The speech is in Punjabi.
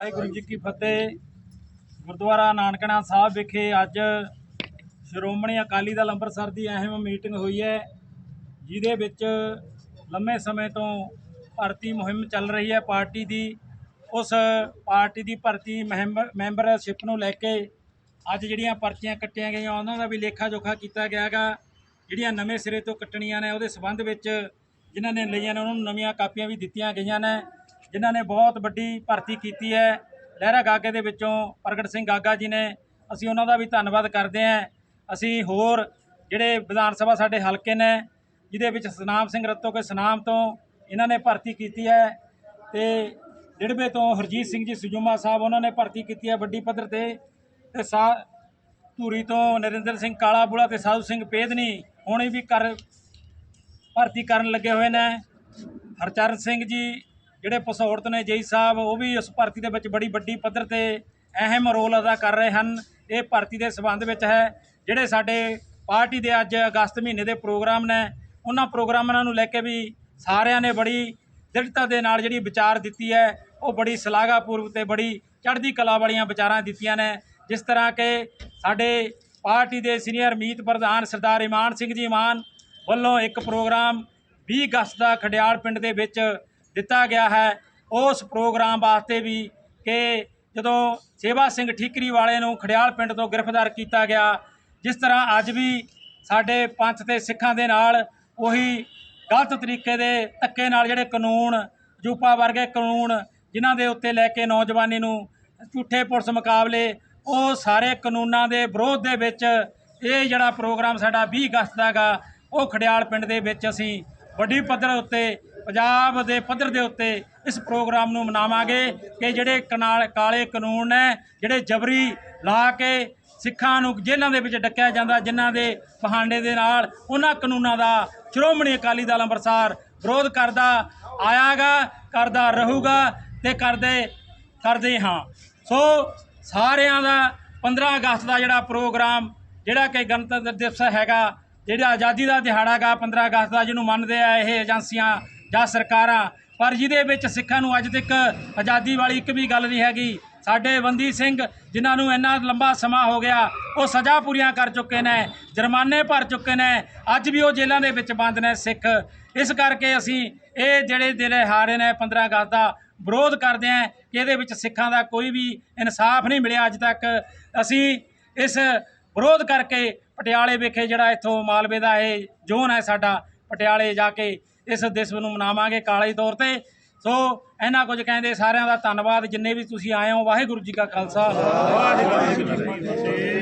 ਵਾਹਿਗੁਰੂ ਜੀ ਕੀ ਫਤਿਹ। ਗੁਰਦੁਆਰਾ ਨਾਨਕਣਾ ਸਾਹਿਬ ਵਿਖੇ ਅੱਜ ਸ਼੍ਰੋਮਣੀ ਅਕਾਲੀ ਦਲ ਅੰਮ੍ਰਿਤਸਰ ਦੀ ਅਹਿਮ ਮੀਟਿੰਗ ਹੋਈ ਹੈ, ਜਿਹਦੇ ਵਿੱਚ ਲੰਮੇ ਸਮੇਂ ਤੋਂ ਭਰਤੀ ਮੁਹਿੰਮ ਚੱਲ ਰਹੀ ਹੈ ਪਾਰਟੀ ਦੀ। ਉਸ ਪਾਰਟੀ ਦੀ ਭਰਤੀ ਮੁਹਿੰਮ, ਮੈਂਬਰਸ਼ਿਪ ਨੂੰ ਲੈ ਕੇ ਅੱਜ ਜਿਹੜੀਆਂ ਪਰਚੀਆਂ ਕੱਟੀਆਂ ਗਈਆਂ, ਉਹਨਾਂ ਦਾ ਵੀ ਲੇਖਾ ਜੋਖਾ ਕੀਤਾ ਗਿਆਗਾ। ਜਿਹੜੀਆਂ ਨਵੇਂ ਸਿਰੇ ਤੋਂ ਕੱਟਣੀਆਂ ਨੇ, ਉਹਦੇ ਸਬੰਧ ਵਿੱਚ ਜਿਨ੍ਹਾਂ ਨੇ ਲਈਆਂ ਨੇ, ਉਹਨਾਂ ਨੂੰ ਨਵੀਆਂ ਕਾਪੀਆਂ ਵੀ ਦਿੱਤੀਆਂ ਗਈਆਂ ਨੇ। ਜਿਨ੍ਹਾਂ ਨੇ ਬਹੁਤ ਵੱਡੀ ਭਰਤੀ ਕੀਤੀ ਹੈ। ਲਹਿਰਾ ਗਾਗੇ ਦੇ ਵਿੱਚੋਂ ਪ੍ਰਗਟ ਸਿੰਘ ਗਾਗਾ ਜੀ ਨੇ। ਅਸੀਂ ਉਹਨਾਂ ਦਾ ਵੀ ਧੰਨਵਾਦ ਕਰਦੇ ਹਾਂ। ਅਸੀਂ ਹੋਰ ਜਿਹੜੇ ਵਿਧਾਨ ਸਭਾ ਸਾਡੇ ਹਲਕੇ ਨੇ, ਜਿਹਦੇ ਵਿੱਚ ਸਨਾਮ ਸਿੰਘ ਰੱਤੋ ਕੇ ਸਨਾਮ ਤੋਂ ਇਹਨਾਂ ਨੇ ਭਰਤੀ ਕੀਤੀ ਹੈ ਤੇ ਡਿੜਬੇ ਤੋਂ ਹਰਜੀਤ ਸਿੰਘ ਜੀ ਸੁਜੂਮਾ ਸਾਹਿਬ ਉਹਨਾਂ ਨੇ ਭਰਤੀ ਕੀਤੀ ਹੈ ਵੱਡੀ ਪੱਧਰ ਤੇ। ਤੇ ਸਾ ਧੂਰੀ ਤੋਂ ਨਰਿੰਦਰ ਸਿੰਘ ਕਾਲਾ ਬੁਲਾ ਤੇ ਸਾਧੂ ਸਿੰਘ ਪੇਦਨੀ ਹੁਣੇ ਵੀ ਕਰ ਭਰਤੀ ਕਰਨ ਲੱਗੇ ਹੋਏ ਨੇ। ਹਰਚਰਨ ਸਿੰਘ ਜੀ ਜਿਹੜੇ ਪਸੌੜਤ ਨੇ ਜੇਈ ਸਾਹਿਬ, ਉਹ ਵੀ ਉਸ ਭਰਤੀ ਦੇ ਵਿੱਚ ਬੜੀ ਵੱਡੀ ਪੱਧਰ ਤੇ ਅਹਿਮ ਰੋਲ ਅਦਾ ਕਰ ਰਹੇ ਹਨ। ਇਹ ਭਰਤੀ ਦੇ ਸਬੰਧ ਵਿੱਚ ਹੈ, ਜਿਹੜੇ ਸਾਡੇ ਪਾਰਟੀ ਦੇ ਅੱਜ ਅਗਸਤ ਮਹੀਨੇ ਦੇ ਪ੍ਰੋਗਰਾਮ ਨੇ, ਉਹਨਾਂ ਪ੍ਰੋਗਰਾਮਾਂ ਨੂੰ ਲੈ ਕੇ ਵੀ ਸਾਰਿਆਂ ਨੇ ਬੜੀ ਦ੍ਰਿੜਤਾ ਦੇ ਨਾਲ ਜਿਹੜੀ ਵਿਚਾਰ ਦਿੱਤੀ ਹੈ, ਉਹ ਬੜੀ ਸ਼ਲਾਘਾਪੂਰਵਕ ਤੇ ਬੜੀ ਚੜ੍ਹਦੀ ਕਲਾ ਵਾਲੀਆਂ ਵਿਚਾਰਾਂ ਦਿੱਤੀਆਂ ਨੇ। ਜਿਸ ਤਰ੍ਹਾਂ ਕਿ ਸਾਡੇ ਪਾਰਟੀ ਦੇ ਸੀਨੀਅਰ ਮੀਤ ਪ੍ਰਧਾਨ ਸਰਦਾਰ ਇਮਾਨ ਸਿੰਘ ਜੀ ਇਮਾਨ ਵੱਲੋਂ ਇੱਕ ਪ੍ਰੋਗਰਾਮ 20 ਅਗਸਤ ਦਾ ਖਡਿਆਲ ਪਿੰਡ ਦੇ ਵਿੱਚ ਦਿੱਤਾ ਗਿਆ ਹੈ। ਉਸ ਪ੍ਰੋਗਰਾਮ ਵਾਸਤੇ ਵੀ ਕਿ ਜਦੋਂ ਸੇਵਾ ਸਿੰਘ ਠੀਕਰੀ ਵਾਲੇ ਨੂੰ ਖਡਿਆਲ ਪਿੰਡ ਤੋਂ ਗ੍ਰਿਫਤਾਰ ਕੀਤਾ ਗਿਆ, ਜਿਸ ਤਰ੍ਹਾਂ ਅੱਜ ਵੀ ਸਾਡੇ ਪੰਥ ਤੇ ਸਿੱਖਾਂ ਦੇ ਨਾਲ ਉਹੀ ਗਲਤ ਤਰੀਕੇ ਦੇ ਧੱਕੇ ਨਾਲ ਜਿਹੜੇ ਕਾਨੂੰਨ, ਜੂਪਾ ਵਰਗੇ ਕਾਨੂੰਨ ਜਿਨ੍ਹਾਂ ਦੇ ਉੱਤੇ ਲੈ ਕੇ ਨੌਜਵਾਨੀ ਨੂੰ ਝੂਠੇ ਪੁਲਿਸ ਮੁਕਾਬਲੇ, ਉਹ ਸਾਰੇ ਕਾਨੂੰਨਾਂ ਦੇ ਵਿਰੋਧ ਦੇ ਵਿੱਚ ਇਹ ਜਿਹੜਾ ਪ੍ਰੋਗਰਾਮ ਸਾਡਾ 20 ਅਗਸਤ ਦਾ ਗਾ ਉਹ ਖੜਿਆਲ ਪਿੰਡ ਦੇ ਵਿੱਚ ਅਸੀਂ ਵੱਡੀ ਪੱਧਰ ਉੱਤੇ ਪੰਜਾਬ ਦੇ ਪੱਧਰ ਦੇ ਉੱਤੇ ਇਸ ਪ੍ਰੋਗਰਾਮ ਨੂੰ ਮਨਾਵਾਂਗੇ ਕਿ ਜਿਹੜੇ ਕਨਾਲ ਕਾਲੇ ਕਾਨੂੰਨ ਨੇ ਜਿਹੜੇ ਜਬਰੀ ਲਾ ਕੇ ਸਿੱਖਾਂ ਨੂੰ ਜੇਲ੍ਹਾਂ ਦੇ ਵਿੱਚ ਡੱਕਿਆ ਜਾਂਦਾ, ਜਿਨ੍ਹਾਂ ਦੇ ਬਹਾਨੇ ਦੇ ਨਾਲ ਉਹਨਾਂ ਕਾਨੂੰਨਾਂ ਦਾ ਸ਼੍ਰੋਮਣੀ ਅਕਾਲੀ ਦਲ ਅੰਮ੍ਰਿਤਸਰ ਵਿਰੋਧ ਕਰਦਾ, ਆਇਆਗਾ, ਕਰਦਾ, ਰਹੂਗਾ ਤੇ ਕਰਦੇ ਕਰਦੇ ਹਾਂ। ਸੋ ਸਾਰਿਆਂ ਦਾ 15 ਅਗਸਤ ਦਾ ਜਿਹੜਾ ਪ੍ਰੋਗਰਾਮ, ਜਿਹੜਾ ਕਿ ਗਣਤੰਤਰ ਦਿਵਸ ਹੈਗਾ, ਜਿਹੜਾ ਆਜ਼ਾਦੀ ਦਾ ਦਿਹਾੜਾ ਹੈਗਾ 15 ਅਗਸਤ ਦਾ ਜਿਹਨੂੰ ਮੰਨਦੇ ਆ ਇਹ ਏਜੰਸੀਆਂ ਜਾਂ ਸਰਕਾਰਾਂ, ਪਰ ਜਿਹਦੇ ਵਿੱਚ ਸਿੱਖਾਂ ਨੂੰ ਅੱਜ ਤੱਕ ਆਜ਼ਾਦੀ ਵਾਲੀ ਇੱਕ ਵੀ ਗੱਲ ਨਹੀਂ ਹੈਗੀ। ਸਾਡੇ ਬੰਦੀ ਸਿੰਘ, ਜਿਨ੍ਹਾਂ ਨੂੰ ਇੰਨਾ ਲੰਬਾ ਸਮਾਂ ਹੋ ਗਿਆ, ਉਹ ਸਜ਼ਾ ਪੂਰੀਆਂ ਕਰ ਚੁੱਕੇ ਨੇ, ਜੁਰਮਾਨੇ ਭਰ ਚੁੱਕੇ ਨੇ। ਅੱਜ ਵੀ ਉਹ ਜੇਲ੍ਹਾਂ ਦੇ ਵਿੱਚ ਬੰਦ ਨੇ ਸਿੱਖ। ਇਸ ਕਰਕੇ ਅਸੀਂ ਇਹ ਜਿਹੜੇ ਦਿਲੇ ਹਾਰੇ ਨੇ 15 ਅਗਸਤ ਦਾ, ਵਿਰੋਧ ਕਰਦੇ ਹਾਂ ਕਿ ਇਹਦੇ ਵਿੱਚ ਸਿੱਖਾਂ ਦਾ ਕੋਈ ਵੀ ਇਨਸਾਫ ਨਹੀਂ ਮਿਲਿਆ ਅੱਜ ਤੱਕ। ਅਸੀਂ ਇਸ ਵਿਰੋਧ ਕਰਕੇ ਪਟਿਆਲੇ ਵਿਖੇ ਜਿਹੜਾ ਇੱਥੋਂ ਮਾਲਵੇ ਦਾ ਇਹ ਜ਼ੋਨ ਹੈ ਸਾਡਾ, ਪਟਿਆਲੇ ਜਾ ਕੇ ਇਸ ਦਿਵਸ ਨੂੰ ਮਨਾਵਾਂਗੇ ਕਾਲੇ ਤੌਰ ਤੇ। ਸੋ ਇਹਨਾਂ ਕੁਝ ਕਹਿੰਦੇ ਸਾਰਿਆਂ ਦਾ ਧੰਨਵਾਦ। ਜਿੰਨੇ ਵੀ ਤੁਸੀਂ ਆਏ ਹੋ, ਵਾਹਿਗੁਰੂ ਜੀ ਕਾ ਖਾਲਸਾ। ਵਾਹਿਗੁਰੂ ਜੀ ਕੀ ਫਤਿਹ